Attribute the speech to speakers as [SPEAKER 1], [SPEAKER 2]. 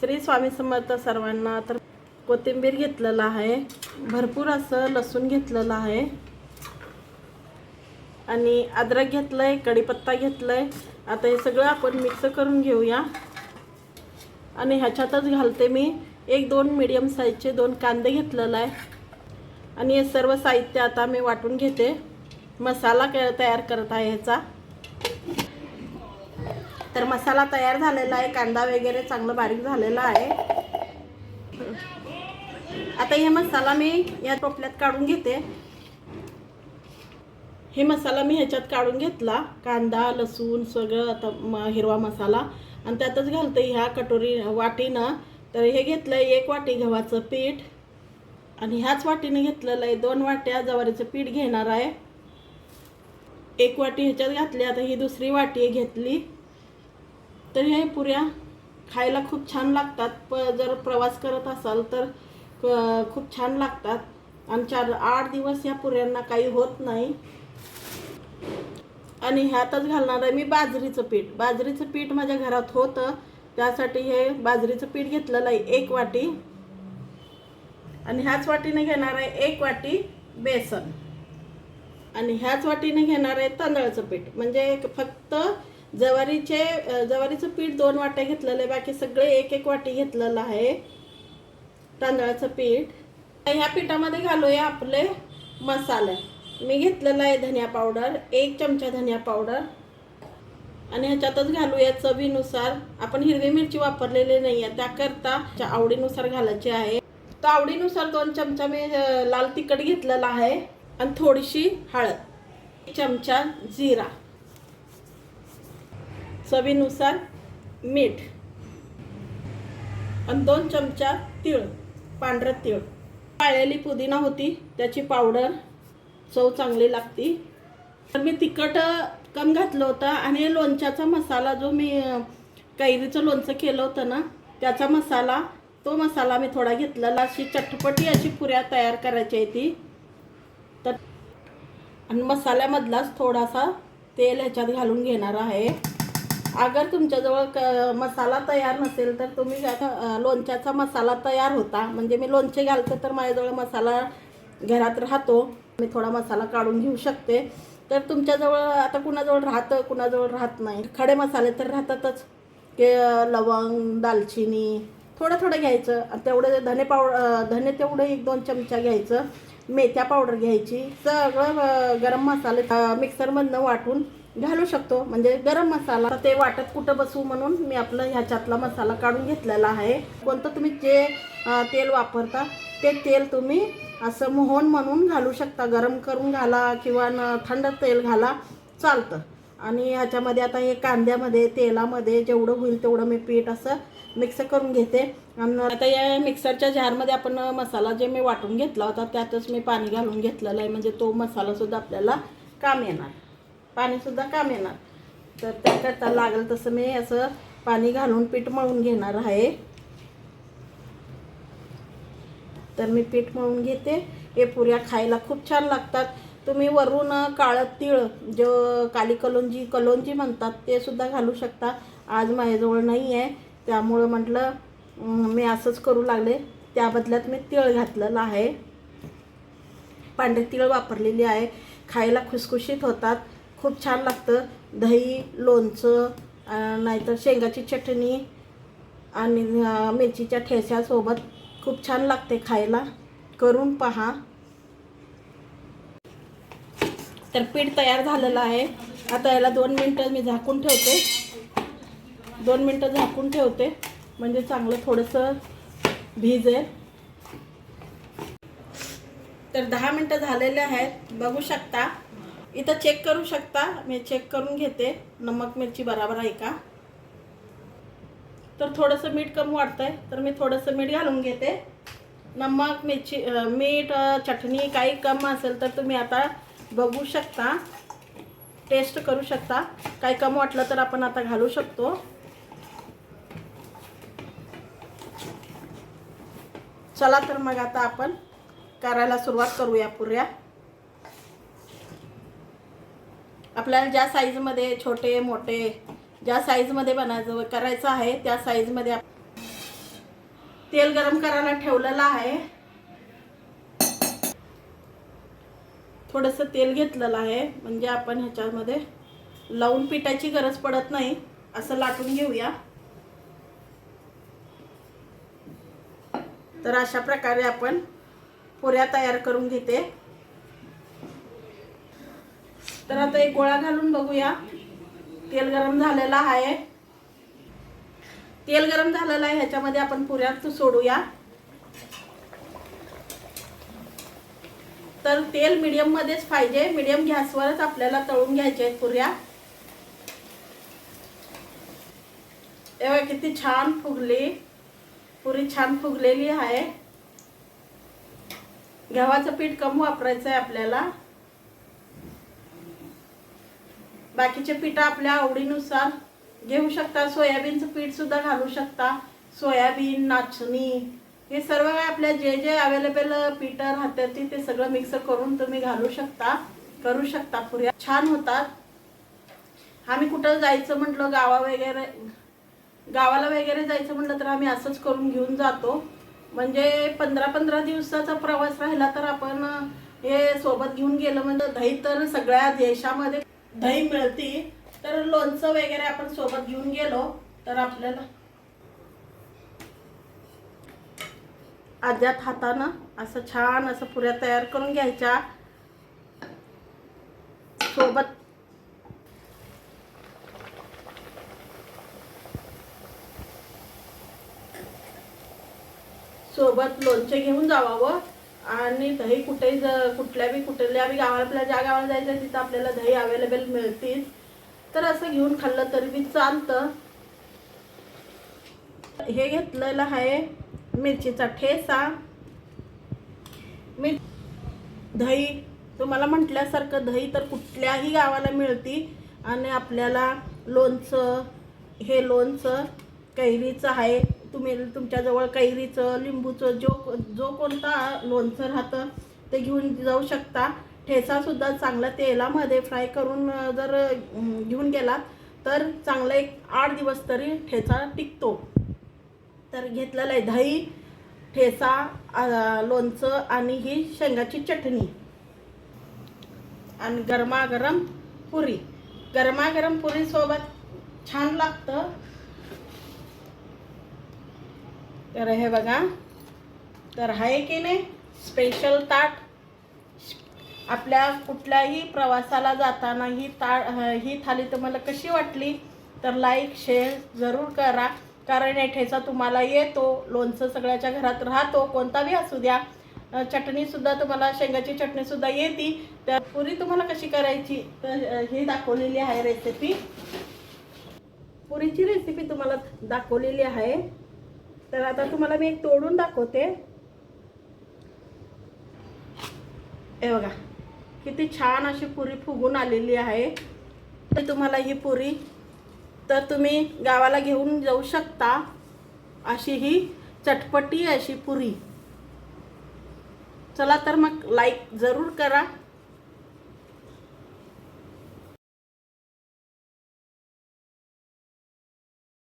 [SPEAKER 1] श्री स्वामी समर्थ सर्वांना तर कोथिंबीर घेतलेलं आहे. भरपूर असं लसूण घेतलेलं आहे. आणि अद्रक घेतलंय कढीपत्ता घेतलाय. आता हे सगळं आपण मिक्स करून घेऊया. आणि ह्याच्यातच घालते मी एक दोन मीडियम साईजचे दोन कांदे घेतलेला आहे. आणि हे सर्व साहित्य आता मी वाटून घेते. मसाला क तयार करत आहे ह्याचा. तर मसाला तयार झालेला आहे कांदा वगैरे चांगलं बारीक झालेला आहे. आता हे मसाला मी या टोपल्यात काढून घेते. हे मसाला मी ह्याच्यात काढून घेतला कांदा लसूण सगळं आता म हिरवा मसाला. आणि त्यातच घालते ह्या कटोरी वाटीनं. तर हे घेतलं आहे एक वाटी गव्हाचं पीठ. आणि ह्याच वाटीनं घेतलेलं आहे दोन वाट्या जवारीचं पीठ घेणार आहे. एक वाटी ह्याच्यात घातली आता ही दुसरी वाटी घेतली. तर हे पुऱ्या. खायला खूप छान लागतात. प जर प्रवास करत असाल तर खूप छान लागतात. आणि चार आठ दिवस ह्या पुऱ्यांना काही होत नाही. आणि ह्यातच घालणार आहे मी बाजरीचं पीठ. बाजरीचं पीठ माझ्या घरात होतं. त्यासाठी हे बाजरीचं पीठ घेतलेलं आहे एक वाटी. आणि ह्याच वाटीने घेणार आहे एक वाटी बेसन. आणि ह्याच वाटीने घेणार आहे तांदळाचं पीठ. म्हणजे फक्त जवारीचे जवारीचं पीठ दोन वाट्या घेतलेलं आहे. बाकी सगळे एक एक वाटी घेतलेलं आहे. तांदळाचं पीठ. ह्या पिठामध्ये घालूया आपले मसाले. मी घेतलेला आहे धनिया पावडर एक चमचा धनिया पावडर. आणि ह्याच्यातच घालूया चवीनुसार. आपण हिरवी मिरची वापरलेली नाही आहे. त्याकरता आवडीनुसार घालायची आहे. तर आवडीनुसार दोन चमचा मी लाल तिखट घेतलेला आहे. आणि थोडीशी हळद. एक चमचा जिरा. चवीनुसार मीठ आणि दोन चमचा तीळ पांढरं तीळ. पाळलेली पुदिना होती त्याची पावडर चव चांगली लागती. तर मी तिखट कम घातलं होतं आणि लोणच्याचा मसाला जो मी कैरीचं लोणचं केलं होतं ना त्याचा मसाला तो मसाला मी थोडा घेतलेला अशी चटपटी अशी पुऱ्या तयार करायची आहे ती. तर आणि मसाल्यामधलाच थोडासा तेल ह्याच्यात घालून घेणार आहे. अगर तुमच्याजवळ क मसाला तयार नसेल तर तुम्ही लोणच्याचा मसाला तयार होता म्हणजे मी लोणचे घालते तर माझ्याजवळ मसाला घरात राहतो मी थोडा मसाला काढून घेऊ शकते. तर तुमच्याजवळ आता कुणाजवळ राहतं कुणाजवळ राहत नाही. खडे मसाले तर राहतातच. के लवंग दालचिनी थोडं थोडं घ्यायचं. आणि तेवढं धने पावडर धने तेवढं एक दोन चमचा घ्यायचं. मेथ्या पावडर घ्यायची. सगळं गरम मसाले मिक्सरमधनं वाटून घालू शकतो. म्हणजे गरम मसाला ते वाटत कुठं बसू म्हणून मी आपलं ह्याच्यातला मसाला काढून घेतलेला आहे. कोणतं तुम्ही जे तेल वापरता ते तेल तुम्ही असं मोहन म्हणून घालू शकता. गरम करून घाला किंवा न थंड तेल घाला चालतं. आणि ह्याच्यामध्ये आता हे कांद्यामध्ये तेलामध्ये जेवढं होईल तेवढं मी पीठ असं मिक्स करून घेते. आणि आता या मिक्सरच्या जारमध्ये आपण मसाला जे मी वाटून घेतला होता त्यातच मी पाणी घालून घेतलेलं आहे. म्हणजे तो मसालासुद्धा आपल्याला काम येणार. पाणीसुद्धा काम येणार. तर त्याकरता लागेल तसं मी असं पाणी घालून पीठ मळून घेणार आहे. तर मी पीठ मळून घेते. हे पुऱ्या खायला खूप छान लागतात. तुम्ही वरून काळं तीळ जो काली कलोंजी कलोंजी म्हणतात ते सुद्धा घालू शकता. आज माझ्याजवळ नाही आहे. त्यामुळं म्हटलं मी असंच करू लागले. त्या बदल्यात मी तीळ घातलेलं आहे. पांढरे तीळ वापरलेली आहे. खायला खुसखुशीत होतात. खूप छान लागतं. दही लोणचं नाहीतर शेंगाची चटणी आणि मिरचीच्या ठेस्यासोबत खूप छान लागते खायला. करून पहा. तर पीठ तयार झालेलं आहे. आता याला दोन मिनटं मी झाकून ठेवते. दोन मिनटं झाकून ठेवते. म्हणजे चांगलं थोडंसं भिजेल. तर दहा मिनटं झालेले आहेत. बघू शकता. इथं चेक करू शकता. मी चेक करून घेते. नमक मिरची बराबर आहे का? तर थोडंसं मीठ कमी वाटतंय तर मी थोडंसं मीठ घालून घेते. नमक मिरची मीठ चटणी काही कम असेल तर तुम्ही आता बघू शकता. टेस्ट करू शकता. काही कम वाटलं तर आपण आता घालू शकतो. चला तर मग आता आपण करायला सुरुवात करूया पुऱ्या. आपल्याला ज्या साईजमध्ये छोटे मोठे ज्या साईजमध्ये बनायचं करायचं आहे त्या साईजमध्ये तेल गरम करायला ठेवलेलं आहे. थोडंसं तेल घेतलेलं आहे. म्हणजे आपण ह्याच्यामध्ये लावून पिठाची गरज पडत नाही. असं लाटून घेऊया. तर अशा प्रकारे आपण पुऱ्या तयार करून घेते. तर आता एक गोळा घालून बघूया. तेल गरम झालेलं आहे. तेल गरम झालेलं आहे ह्याच्यामध्ये आपण पुऱ्यात सोडूया. तर तेल मीडियम मध्येच पाहिजे. मीडियम गॅसवरच आपल्याला तळून घ्यायचे आहेत पुऱ्या. तेव्हा किती छान फुगली. पुरी छान फुगलेली आहे. गव्हाचं पीठ कम वापरायचं आहे आपल्याला. बाकीचे पीठ आपल्या आवडीनुसार घेऊ शकता. सोयाबीनचं पीठ सुद्धा घालू शकता. सोयाबीन नाचणी हे सर्व काय आपल्या जे जे अवेलेबल पीठ राहतात ते- ते सगळं मिक्स करून तुम्ही घालू शकता करू शकता. पुऱ्या छान होतात. आम्ही कुठं जायचं म्हटलं गावा वगैरे गावाला वगैरे जायचं म्हटलं तर आम्ही असंच करून घेऊन जातो. म्हणजे पंधरा पंधरा दिवसाचा प्रवास राहिला तर आपण हे सोबत घेऊन गेलं म्हणजे दही तर सगळ्या देशामध्ये दही मिळते तर लोणचं वगैरे आपण सोबत घेऊन गेलो तर आपल्याला आज्यात हातानं असं छान असं पुऱ्या तयार करून घ्यायच्या. सोबत सोबत लोणचे घेऊन जावावं. आणि दही कुठेही जर कुठल्या बी कुठल्या बी गावाला आपल्या ज्या गावाला जायचं आहे तिथं आपल्याला दही अवेलेबल मिळतील. तर असं घेऊन खाल्लं तरी बी चालतं. हे घेतलेलं आहे मिरचीचा ठेसा मिर दही तुम्हाला म्हटल्यासारखं दही तर कुठल्याही गावाला मिळती. आणि आपल्याला लोणचं हे लोणचं कैरीचं आहे. तुम्ही तुमच्याजवळ कैरीचं लिंबूचं जो जो कोणता लोणचं राहतं ते घेऊन जाऊ शकता. ठेचासुद्धा चांगला तेलामध्ये फ्राय करून जर घेऊन गेलात तर चांगला एक आठ दिवस तरी ठेचा टिकतो. तर घेतलेलं आहे दही ठेचा लोणचं आणि ही शेंगाची चटणी. आणि गरमागरम पुरी. गरमागरम पुरीसोबत छान लागतं. तर हे बघा. तर आहे की नाही? स्पेशल ताट. आपल्या कुठल्याही प्रवासाला जाताना ही ता ही थाली तुम्हाला कशी वाटली? तर लाईक शेअर जरूर करा. कारण या ठेचा तुम्हाला येतो. लोणचं सगळ्याच्या घरात राहतो. कोणता बी असू द्या. चटणीसुद्धा तुम्हाला शेंगाची चटणीसुद्धा येते. तर पुरी तुम्हाला कशी करायची? तर ही दाखवलेली आहे रेसिपी पुरीची रेसिपी तुम्हाला दाखवलेली आहे. तर आता तुम्हाला मी एक तोडून दाखवते. हे बघा किती छान अशी पुरी फुगून आलेली आहे. तर तुम्हाला ही पुरी तर तुम्ही गावाला घेऊन जाऊ शकता. अशी ही चटपटी अशी पुरी. चला तर मग लाईक जरूर करा.